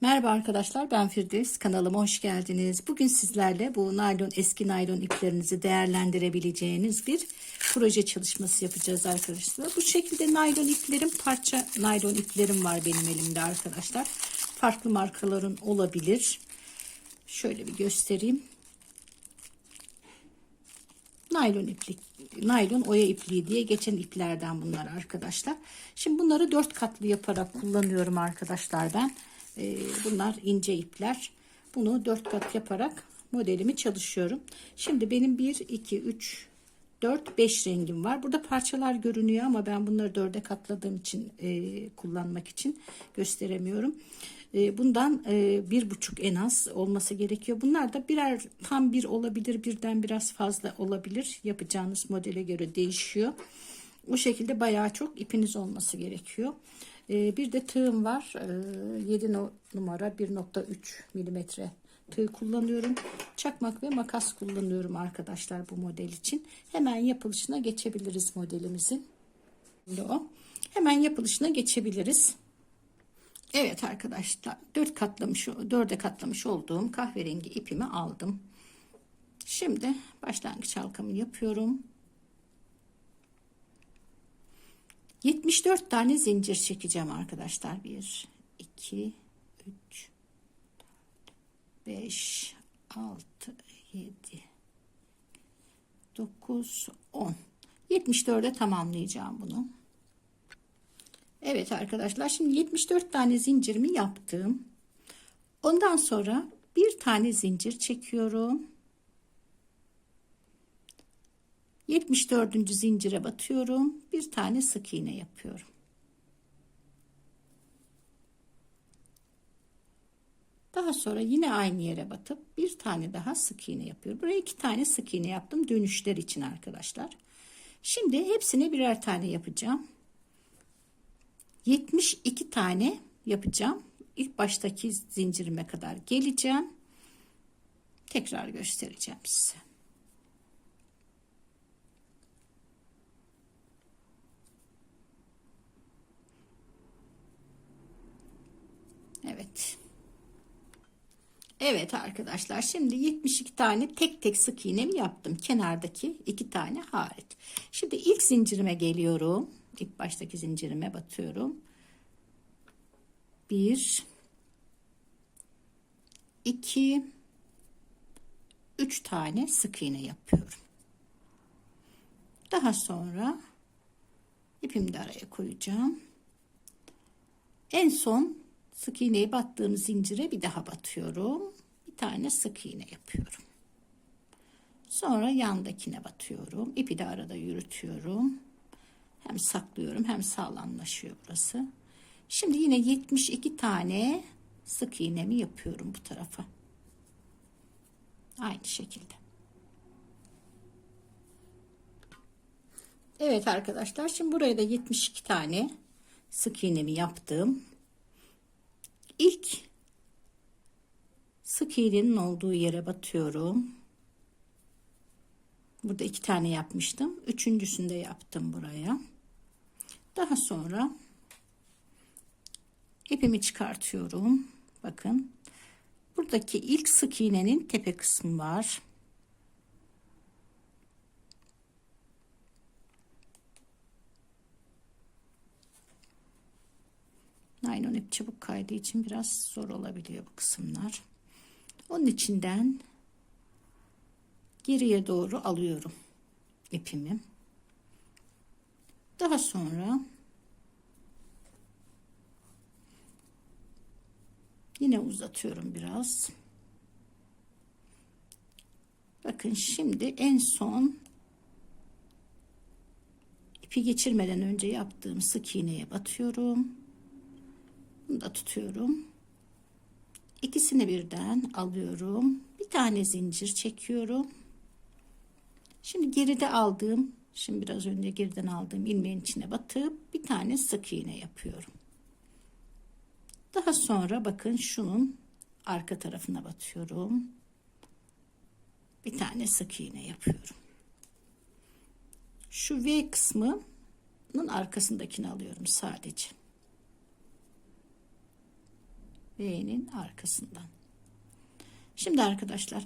Merhaba arkadaşlar ben Firdevs kanalıma hoş geldiniz. Bugün sizlerle bu naylon eski naylon iplerinizi değerlendirebileceğiniz bir proje çalışması yapacağız arkadaşlar. Bu şekilde naylon iplerim parça naylon iplerim var benim elimde arkadaşlar. Farklı markaların olabilir. Şöyle bir göstereyim. Naylon iplik, naylon oya ipliği diye geçen iplerden bunlar arkadaşlar. Şimdi bunları dört katlı yaparak kullanıyorum arkadaşlar ben. Ee, bunlar ince ipler. Bunu dört kat yaparak modelimi çalışıyorum. Şimdi benim 1, 2, 3, 4, 5 rengim var. Burada parçalar görünüyor ama ben bunları dörde katladığım için e, kullanmak için gösteremiyorum. E, bundan e, bir buçuk en az olması gerekiyor. Bunlar da birer tam bir olabilir, birden biraz fazla olabilir. Yapacağınız modele göre değişiyor. O şekilde bayağı çok ipiniz olması gerekiyor. E, bir de tığım var. E, 7 numara 1.3 milimetre tığ kullanıyorum. Çakmak ve makas kullanıyorum arkadaşlar bu model için. Hemen yapılışına geçebiliriz modelimizin. O. Hemen yapılışına geçebiliriz. Evet arkadaşlar dört katlamış dörde katlamış olduğum kahverengi ipimi aldım. Şimdi başlangıç halkamı yapıyorum. 74 tane zincir çekeceğim arkadaşlar. 1 2 3 5 6 7 9 10 74'e tamamlayacağım bunu. Evet arkadaşlar şimdi 74 tane zincirimi yaptım. Ondan sonra bir tane zincir çekiyorum. 74. zincire batıyorum. Bir tane sık iğne yapıyorum. Daha sonra yine aynı yere batıp bir tane daha sık iğne yapıyorum. Buraya iki tane sık iğne yaptım dönüşler için arkadaşlar. Şimdi hepsine birer tane yapacağım. 72 tane yapacağım. İlk baştaki zincirime kadar geleceğim. Tekrar göstereceğim size. Evet. Evet arkadaşlar şimdi 72 tane tek tek sık iğnemi yaptım. Kenardaki iki tane hariç. Şimdi ilk zincirime geliyorum. İlk baştaki zincirime batıyorum. Bir, iki, üç tane sık iğne yapıyorum. Daha sonra ipimi de araya koyacağım. En son sık iğneyi battığım zincire bir daha batıyorum. Bir tane sık iğne yapıyorum. Sonra yandakine batıyorum. İpi de arada yürütüyorum. Hem saklıyorum hem sağlamlaşıyor burası. Şimdi yine 72 tane sık iğnemi yapıyorum bu tarafa. Aynı şekilde. Evet arkadaşlar şimdi buraya da 72 tane sık iğnemi yaptım. İlk sık iğnenin olduğu yere batıyorum. Burada iki tane yapmıştım. Üçüncüsünde yaptım buraya. Daha sonra ipimi çıkartıyorum. Bakın. Buradaki ilk sık iğnenin tepe kısmı var. Naylon ip çabuk kaydığı için biraz zor olabiliyor bu kısımlar. Onun içinden geriye doğru alıyorum ipimi. Daha sonra yine uzatıyorum biraz. Bakın şimdi en son ipi geçirmeden önce yaptığım sık iğneye batıyorum. Da tutuyorum. İkisini birden alıyorum. Bir tane zincir çekiyorum. Şimdi geride aldığım, şimdi biraz önce geriden aldığım ilmeğin içine batıp bir tane sık iğne yapıyorum. Daha sonra bakın şunun arka tarafına batıyorum. Bir tane sık iğne yapıyorum. Şu V kısmının arkasındakini alıyorum sadece. V'nin arkasından. Şimdi arkadaşlar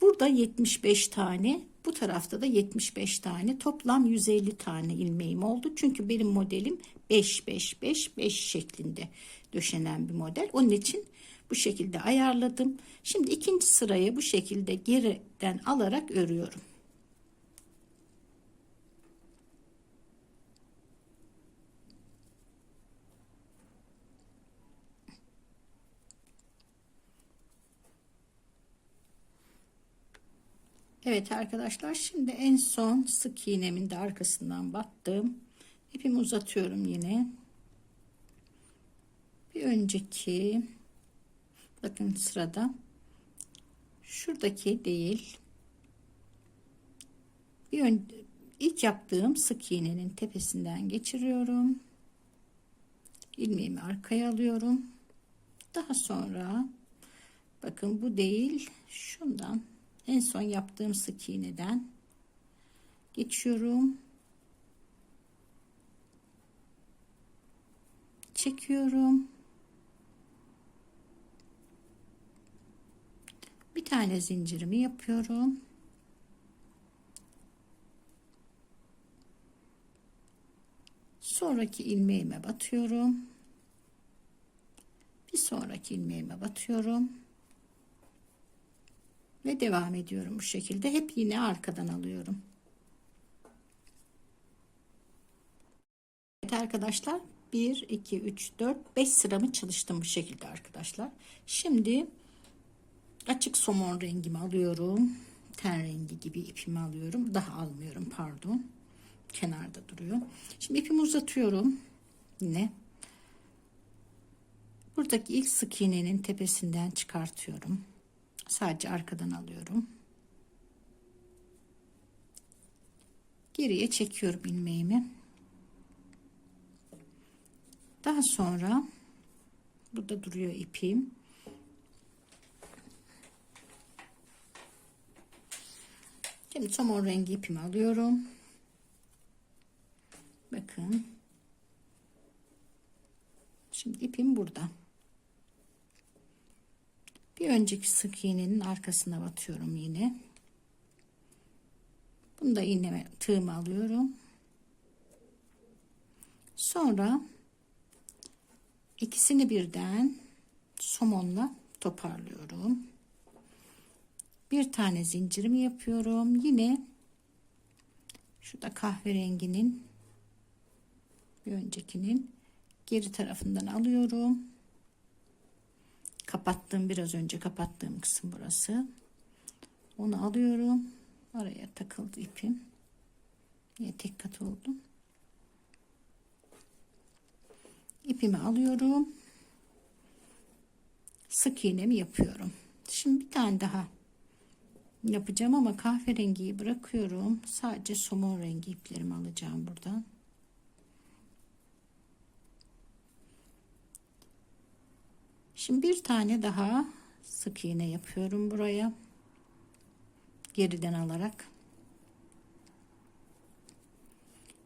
burada 75 tane bu tarafta da 75 tane toplam 150 tane ilmeğim oldu. Çünkü benim modelim 5 5 5 5 şeklinde döşenen bir model. Onun için bu şekilde ayarladım. Şimdi ikinci sırayı bu şekilde geriden alarak örüyorum. Evet arkadaşlar şimdi en son sık iğnemin de arkasından battım. İpimi uzatıyorum yine. Bir önceki bakın sırada şuradaki değil. Bir ön, ilk yaptığım sık iğnenin tepesinden geçiriyorum. ilmeğimi arkaya alıyorum. Daha sonra bakın bu değil şundan en son yaptığım sık iğneden. Geçiyorum. Çekiyorum. Bir tane zincirimi yapıyorum. Sonraki ilmeğime batıyorum. Bir sonraki ilmeğime batıyorum ve devam ediyorum bu şekilde. Hep yine arkadan alıyorum. Evet arkadaşlar. 1 2 3 4 5 sıramı çalıştım bu şekilde arkadaşlar. Şimdi açık somon rengimi alıyorum. Ten rengi gibi ipimi alıyorum. Daha almıyorum pardon. Kenarda duruyor. Şimdi ipimi uzatıyorum. Yine. Buradaki ilk sık iğnenin tepesinden çıkartıyorum Sadece arkadan alıyorum. Geriye çekiyorum ilmeğimi. Daha sonra burada duruyor ipim. Şimdi somon rengi ipimi alıyorum. Bakın. Şimdi ipim burada. Önceki sık iğnenin arkasına batıyorum yine. Bunu da iğneme tığımı alıyorum. Sonra ikisini birden somonla toparlıyorum. Bir tane zincirimi yapıyorum. Yine şu da kahverenginin bir öncekinin geri tarafından alıyorum kapattığım biraz önce kapattığım kısım burası. Onu alıyorum. Araya takıldı ipim. Niye tek kat oldum. İpimi alıyorum. Sık iğnemi yapıyorum. Şimdi bir tane daha yapacağım ama kahverengiyi bırakıyorum. Sadece somon rengi iplerimi alacağım buradan Şimdi bir tane daha sık iğne yapıyorum buraya. Geriden alarak.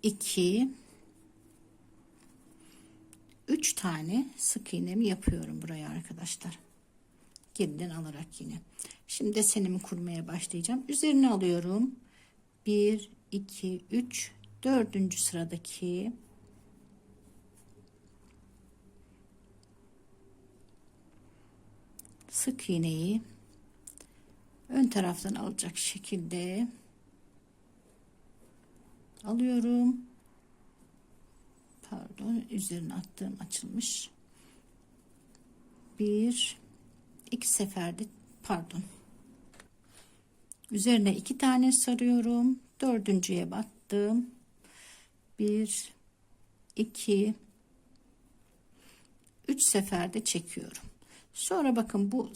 2 3 tane sık iğnemi yapıyorum buraya arkadaşlar. Geriden alarak yine. Şimdi desenimi kurmaya başlayacağım. Üzerine alıyorum. 1 2 3 dördüncü sıradaki sık iğneyi ön taraftan alacak şekilde alıyorum. Pardon, üzerine attığım açılmış. Bir, iki seferde pardon. Üzerine iki tane sarıyorum. Dördüncüye battım. Bir, iki, üç seferde çekiyorum. Sonra bakın bu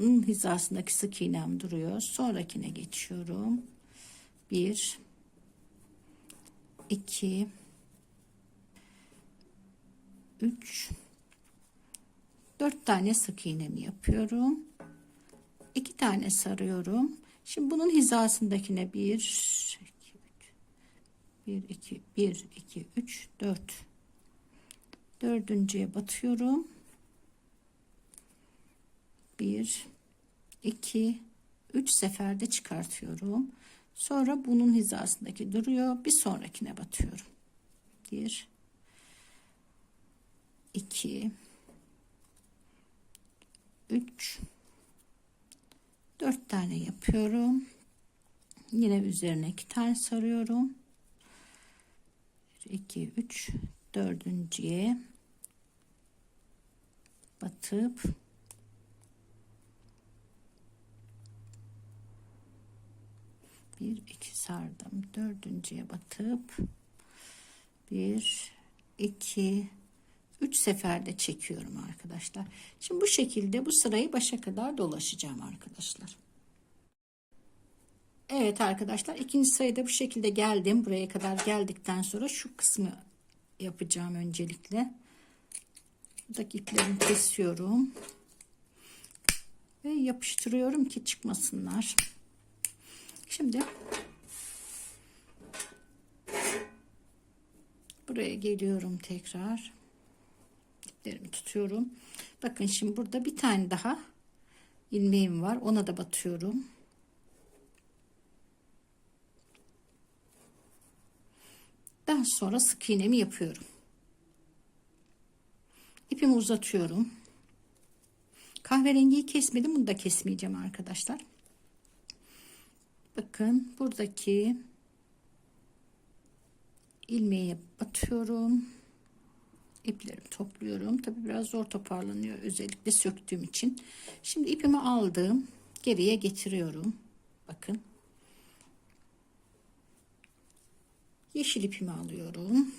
hizasındaki sık iğnem duruyor. Sonrakine geçiyorum. 1 2 3 4 tane sık iğnemi yapıyorum. 2 tane sarıyorum. Şimdi bunun hizasındakine 1 1 2 1 2 3 4 dördüncüye batıyorum 1 2 3 seferde çıkartıyorum. Sonra bunun hizasındaki duruyor. Bir sonrakine batıyorum. 1 2 3 4 tane yapıyorum. Yine üzerine 2 tane sarıyorum. 1 2 3 dördüncüye batıp bir iki sardım. Dördüncüye batıp bir iki üç seferde çekiyorum arkadaşlar. Şimdi bu şekilde bu sırayı başa kadar dolaşacağım arkadaşlar. Evet arkadaşlar ikinci sayıda bu şekilde geldim. Buraya kadar geldikten sonra şu kısmı yapacağım öncelikle. Buradaki iplerimi kesiyorum. Ve yapıştırıyorum ki çıkmasınlar Şimdi buraya geliyorum tekrar. İplerimi tutuyorum. Bakın şimdi burada bir tane daha ilmeğim var. Ona da batıyorum. Daha sonra sık iğnemi yapıyorum. İpimi uzatıyorum. Kahverengiyi kesmedim. Bunu da kesmeyeceğim arkadaşlar. Bakın buradaki ilmeğe batıyorum. İplerimi topluyorum. Tabi biraz zor toparlanıyor özellikle söktüğüm için. Şimdi ipimi aldım. Geriye getiriyorum. Bakın. Yeşil ipimi alıyorum.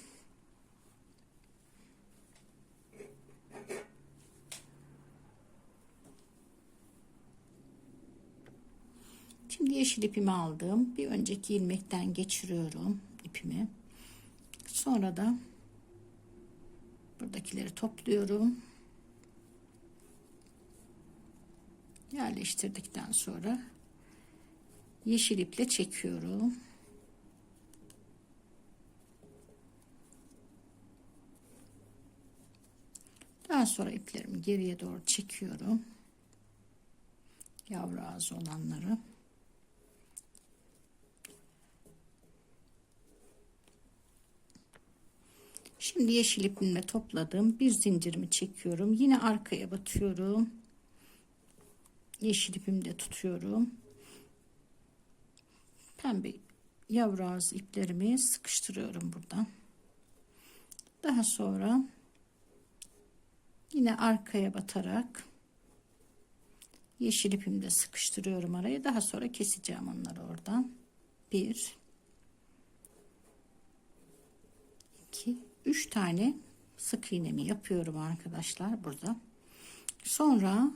Şimdi yeşil ipimi aldım. Bir önceki ilmekten geçiriyorum ipimi. Sonra da buradakileri topluyorum. Yerleştirdikten sonra yeşil iple çekiyorum. Daha sonra iplerimi geriye doğru çekiyorum. Yavru ağzı olanları. Şimdi yeşil ipimle topladım. Bir zincirimi çekiyorum. Yine arkaya batıyorum. Yeşil ipimde tutuyorum. Pembe yavru ağzı iplerimi sıkıştırıyorum buradan. Daha sonra yine arkaya batarak yeşil ipimde sıkıştırıyorum araya. Daha sonra keseceğim onları oradan. Bir, iki, 3 tane sık iğnemi yapıyorum arkadaşlar burada. Sonra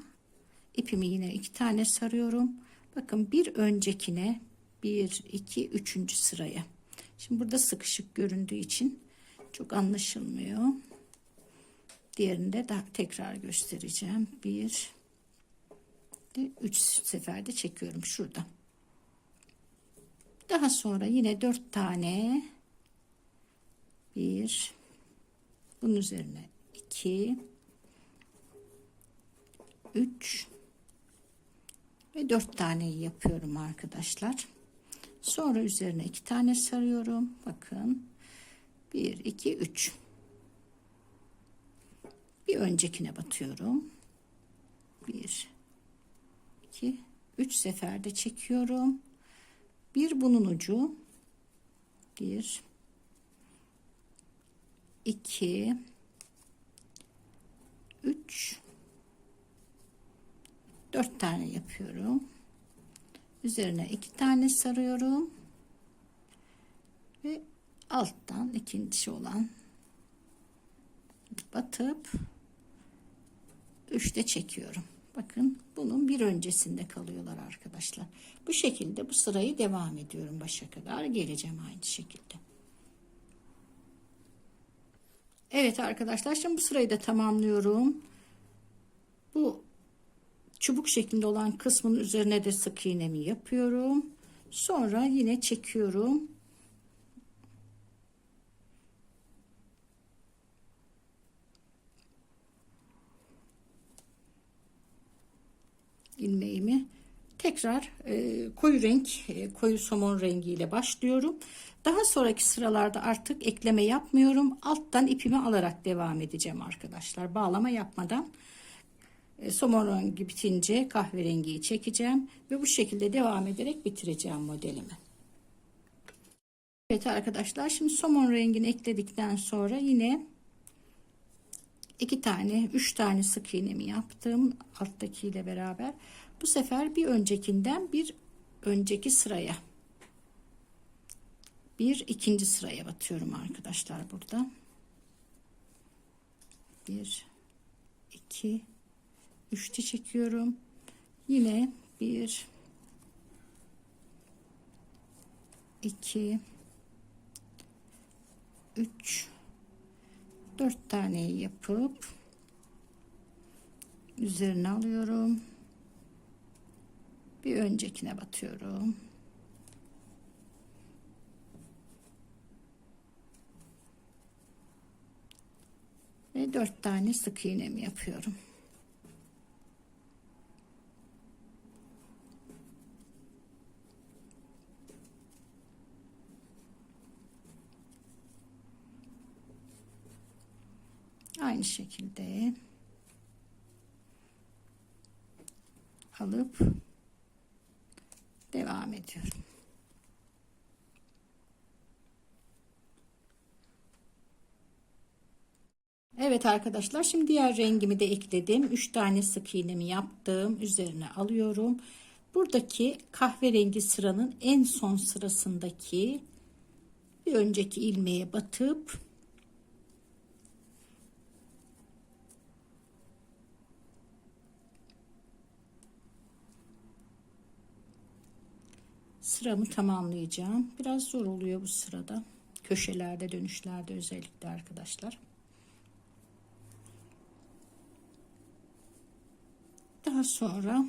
ipimi yine iki tane sarıyorum. Bakın bir öncekine 1 2 3. sıraya. Şimdi burada sıkışık göründüğü için çok anlaşılmıyor. Diğerinde de tekrar göstereceğim. 1 3 seferde çekiyorum şurada. Daha sonra yine 4 tane 1 bunun üzerine 2 3 ve 4 tane yapıyorum arkadaşlar. Sonra üzerine 2 tane sarıyorum. Bakın 1 2 3 bir öncekine batıyorum. 1 2 3 seferde çekiyorum. Bir bunun ucu 1 2 3 4 tane yapıyorum. Üzerine iki tane sarıyorum. Ve alttan ikincisi olan batıp üçte çekiyorum. Bakın bunun bir öncesinde kalıyorlar arkadaşlar. Bu şekilde bu sırayı devam ediyorum başa kadar geleceğim aynı şekilde. Evet arkadaşlar şimdi bu sırayı da tamamlıyorum. Bu çubuk şeklinde olan kısmın üzerine de sık iğnemi yapıyorum. Sonra yine çekiyorum. Tekrar e, koyu renk, e, koyu somon rengiyle başlıyorum. Daha sonraki sıralarda artık ekleme yapmıyorum. Alttan ipimi alarak devam edeceğim arkadaşlar. Bağlama yapmadan. E, somon rengi bitince kahverengiyi çekeceğim ve bu şekilde devam ederek bitireceğim modelimi. Evet arkadaşlar şimdi somon rengini ekledikten sonra yine iki tane üç tane sık iğnemi yaptım alttakiyle beraber bu sefer bir öncekinden bir önceki sıraya. Bir ikinci sıraya batıyorum arkadaşlar burada. Bir iki üçte çekiyorum. Yine bir iki üç dört tane yapıp üzerine alıyorum bir öncekine batıyorum. Ve dört tane sık iğnemi yapıyorum. Aynı şekilde alıp devam ediyorum. Evet arkadaşlar şimdi diğer rengimi de ekledim. 3 tane sık iğnemi yaptım. Üzerine alıyorum. Buradaki kahverengi sıranın en son sırasındaki bir önceki ilmeğe batıp sıramı tamamlayacağım. Biraz zor oluyor bu sırada. Köşelerde, dönüşlerde özellikle arkadaşlar. Daha sonra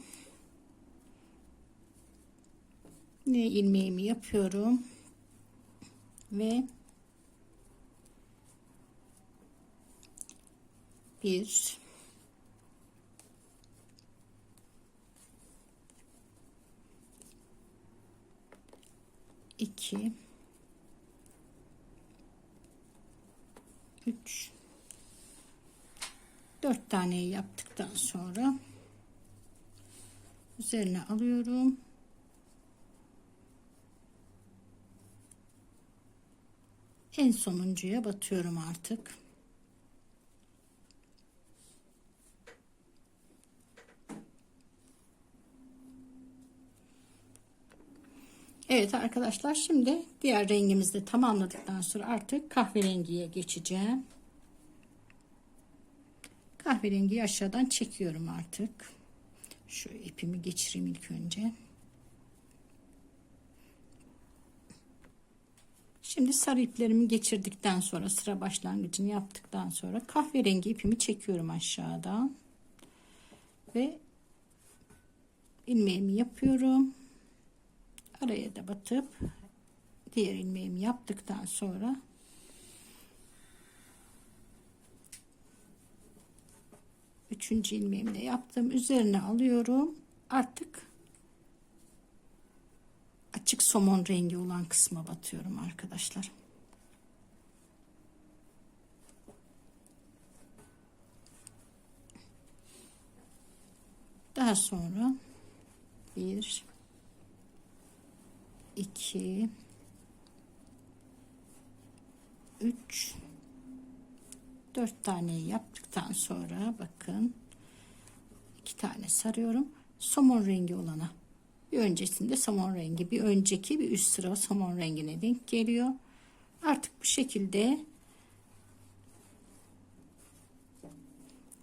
ne ilmeğimi yapıyorum ve bir 2 3 4 tane yaptıktan sonra üzerine alıyorum. En sonuncuya batıyorum artık. Evet arkadaşlar şimdi diğer rengimizi de tamamladıktan sonra artık kahverengiye geçeceğim. Kahverengiyi aşağıdan çekiyorum artık. Şu ipimi geçireyim ilk önce. Şimdi sarı iplerimi geçirdikten sonra sıra başlangıcını yaptıktan sonra kahverengi ipimi çekiyorum aşağıdan. Ve ilmeğimi yapıyorum araya da batıp diğer ilmeğimi yaptıktan sonra üçüncü ilmeğimi de yaptım. Üzerine alıyorum. Artık açık somon rengi olan kısma batıyorum arkadaşlar. Daha sonra bir 2 3 4 tane yaptıktan sonra bakın iki tane sarıyorum. Somon rengi olana. Bir öncesinde somon rengi bir önceki bir üst sıra somon rengine denk geliyor. Artık bu şekilde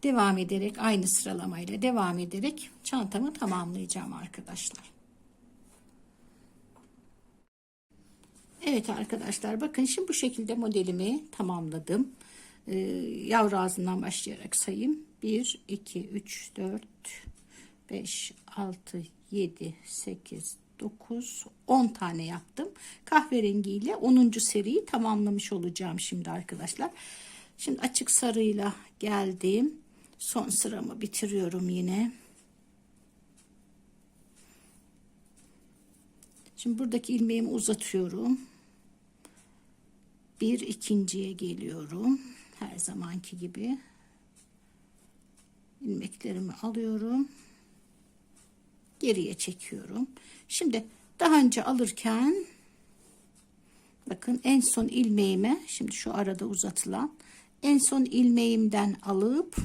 devam ederek aynı sıralamayla devam ederek çantamı tamamlayacağım arkadaşlar Evet arkadaşlar bakın şimdi bu şekilde modelimi tamamladım. Ee, yavru ağzından başlayarak sayayım. 1, 2, 3, 4, 5, 6, 7, 8, 9, 10 tane yaptım. Kahverengiyle 10. seriyi tamamlamış olacağım şimdi arkadaşlar. Şimdi açık sarıyla geldim. Son sıramı bitiriyorum yine. Şimdi buradaki ilmeğimi uzatıyorum. Bir ikinciye geliyorum. Her zamanki gibi. ilmeklerimi alıyorum. Geriye çekiyorum. Şimdi daha önce alırken bakın en son ilmeğime şimdi şu arada uzatılan en son ilmeğimden alıp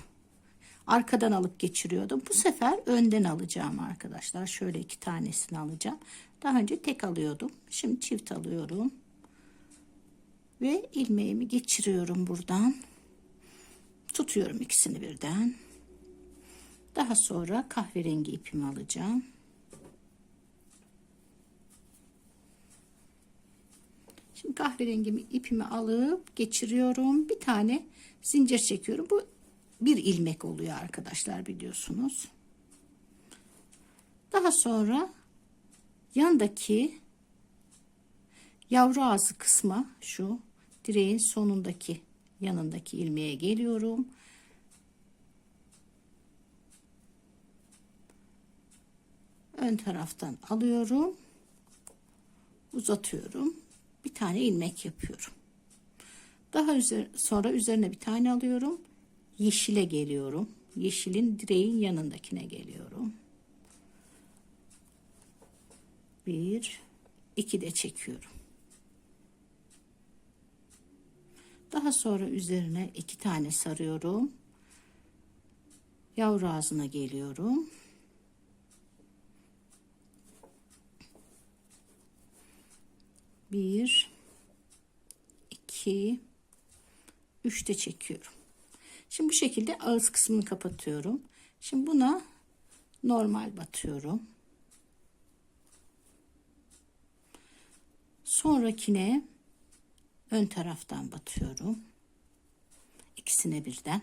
arkadan alıp geçiriyordum. Bu sefer önden alacağım arkadaşlar. Şöyle iki tanesini alacağım. Daha önce tek alıyordum. Şimdi çift alıyorum. Ve ilmeğimi geçiriyorum buradan. Tutuyorum ikisini birden. Daha sonra kahverengi ipimi alacağım. Şimdi kahverengimi ipimi alıp geçiriyorum. Bir tane zincir çekiyorum. Bu bir ilmek oluyor arkadaşlar biliyorsunuz. Daha sonra yandaki yavru ağzı kısma şu direğin sonundaki yanındaki ilmeğe geliyorum. Ön taraftan alıyorum. Uzatıyorum. Bir tane ilmek yapıyorum. Daha üzer, sonra üzerine bir tane alıyorum. Yeşile geliyorum. Yeşilin direğin yanındakine geliyorum. Bir, iki de çekiyorum. Daha sonra üzerine iki tane sarıyorum. Yavru ağzına geliyorum. Bir, iki, üç de çekiyorum. Şimdi bu şekilde ağız kısmını kapatıyorum. Şimdi buna normal batıyorum. Sonrakine ön taraftan batıyorum. İkisine birden.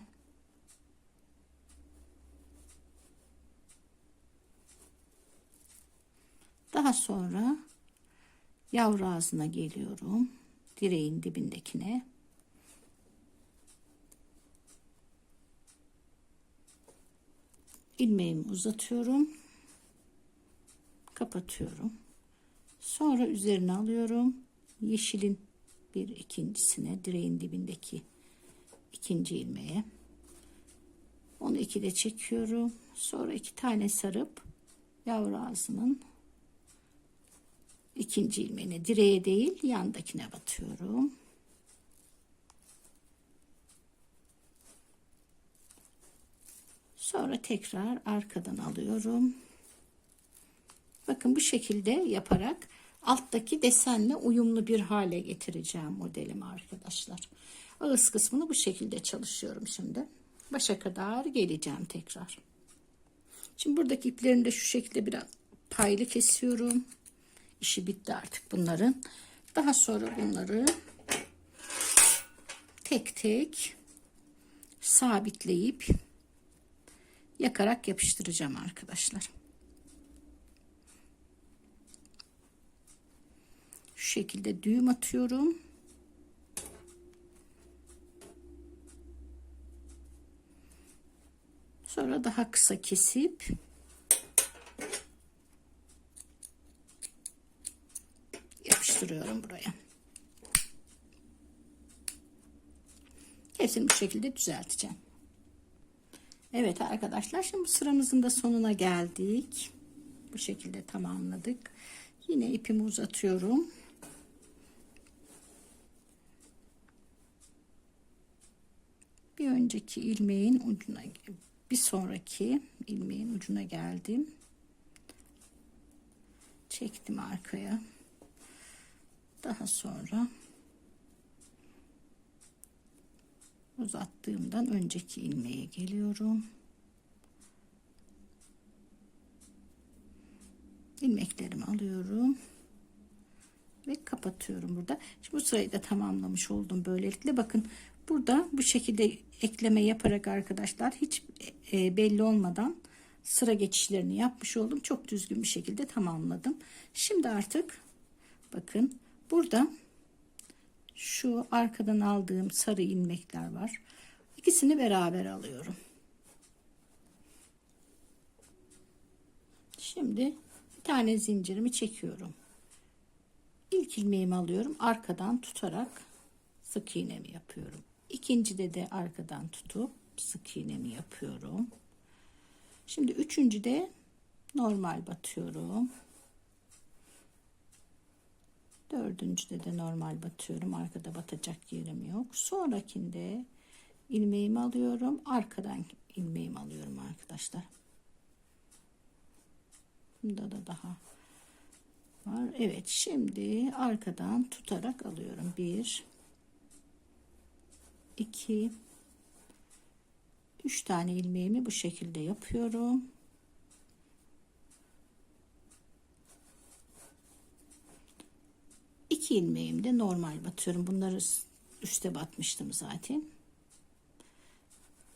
Daha sonra yavru ağzına geliyorum. Direğin dibindekine. ilmeğimi uzatıyorum. Kapatıyorum. Sonra üzerine alıyorum. Yeşilin bir ikincisine direğin dibindeki ikinci ilmeğe. Onu iki de çekiyorum. Sonra iki tane sarıp yavru ağzının ikinci ilmeğine direğe değil yandakine batıyorum. Sonra tekrar arkadan alıyorum. Bakın bu şekilde yaparak alttaki desenle uyumlu bir hale getireceğim modelimi arkadaşlar. Ağız kısmını bu şekilde çalışıyorum şimdi. Başa kadar geleceğim tekrar. Şimdi buradaki iplerini de şu şekilde biraz paylı kesiyorum. İşi bitti artık bunların. Daha sonra bunları tek tek sabitleyip yakarak yapıştıracağım arkadaşlar. Şu şekilde düğüm atıyorum. Sonra daha kısa kesip yapıştırıyorum buraya. Hepsini bu şekilde düzelteceğim. Evet arkadaşlar şimdi sıramızın da sonuna geldik. Bu şekilde tamamladık. Yine ipimi uzatıyorum. Bir önceki ilmeğin ucuna bir sonraki ilmeğin ucuna geldim. Çektim arkaya. Daha sonra uzattığımdan önceki ilmeğe geliyorum. ilmeklerimi alıyorum ve kapatıyorum burada. Şimdi bu sırayı da tamamlamış oldum böylelikle. Bakın burada bu şekilde ekleme yaparak arkadaşlar hiç e, belli olmadan sıra geçişlerini yapmış oldum. Çok düzgün bir şekilde tamamladım. Şimdi artık bakın burada şu arkadan aldığım sarı ilmekler var. İkisini beraber alıyorum. Şimdi bir tane zincirimi çekiyorum. İlk ilmeğimi alıyorum. Arkadan tutarak sık iğnemi yapıyorum. İkincide de arkadan tutup sık iğnemi yapıyorum. Şimdi üçüncüde normal batıyorum. Dördüncüde de normal batıyorum. Arkada batacak yerim yok. Sonrakinde ilmeğimi alıyorum. Arkadan ilmeğimi alıyorum arkadaşlar. Bunda da daha var. Evet şimdi arkadan tutarak alıyorum. Bir, iki, üç tane ilmeğimi bu şekilde yapıyorum. İki ilmeğimi de normal batıyorum. Bunları üste batmıştım zaten.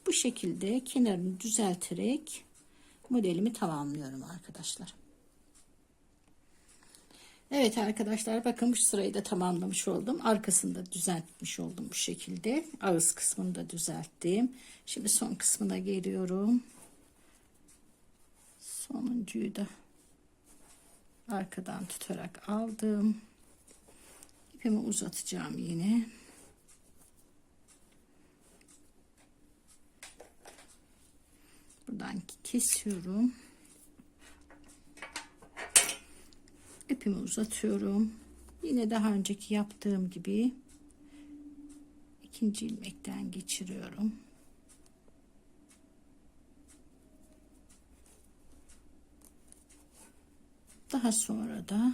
Bu şekilde kenarını düzelterek modelimi tamamlıyorum arkadaşlar. Evet arkadaşlar bakın bu sırayı da tamamlamış oldum. Arkasında düzeltmiş oldum bu şekilde. Ağız kısmını da düzelttim. Şimdi son kısmına geliyorum. Sonuncuyu da arkadan tutarak aldım. İpimi uzatacağım yine. Buradan kesiyorum. İpimi uzatıyorum. Yine daha önceki yaptığım gibi ikinci ilmekten geçiriyorum. Daha sonra da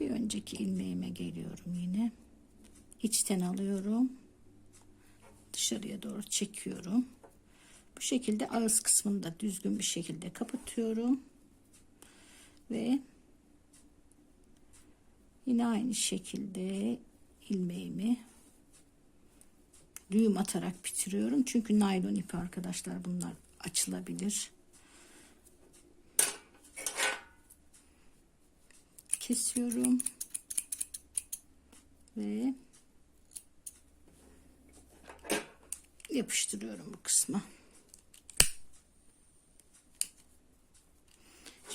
bir önceki ilmeğime geliyorum yine. İçten alıyorum. Dışarıya doğru çekiyorum. Bu şekilde ağız kısmını da düzgün bir şekilde kapatıyorum ve yine aynı şekilde ilmeğimi düğüm atarak bitiriyorum. Çünkü naylon ipi arkadaşlar bunlar açılabilir. Kesiyorum. Ve yapıştırıyorum bu kısmı.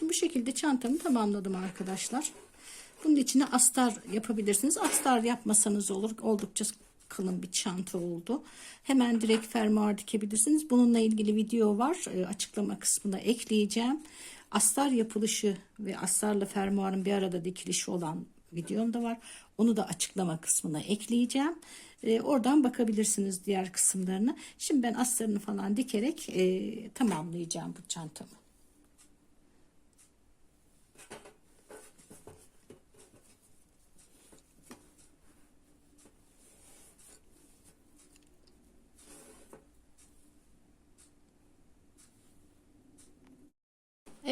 Şimdi bu şekilde çantamı tamamladım arkadaşlar. Bunun içine astar yapabilirsiniz. Astar yapmasanız olur. Oldukça kalın bir çanta oldu. Hemen direkt fermuar dikebilirsiniz. Bununla ilgili video var. E, açıklama kısmına ekleyeceğim. Astar yapılışı ve astarla fermuarın bir arada dikilişi olan videom da var. Onu da açıklama kısmına ekleyeceğim. E, oradan bakabilirsiniz diğer kısımlarını. Şimdi ben astarını falan dikerek e, tamamlayacağım bu çantamı.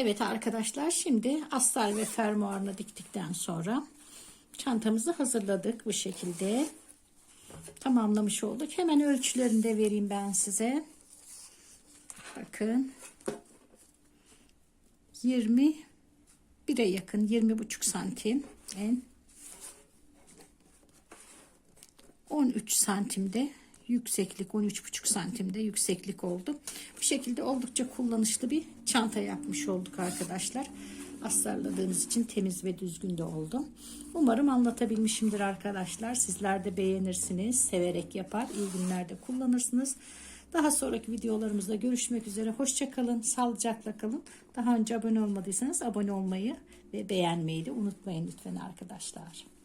Evet arkadaşlar şimdi astar ve fermuarını diktikten sonra çantamızı hazırladık bu şekilde tamamlamış olduk. Hemen ölçülerini de vereyim ben size. Bakın 20 bire yakın 20 buçuk santim en 13 santimde yükseklik 13,5 santimde yükseklik oldu. Bu şekilde oldukça kullanışlı bir çanta yapmış olduk arkadaşlar. Astarladığımız için temiz ve düzgün de oldu. Umarım anlatabilmişimdir arkadaşlar. Sizler de beğenirsiniz. Severek yapar. iyi günlerde kullanırsınız. Daha sonraki videolarımızda görüşmek üzere. Hoşçakalın. Sağlıcakla kalın. Daha önce abone olmadıysanız abone olmayı ve beğenmeyi de unutmayın lütfen arkadaşlar.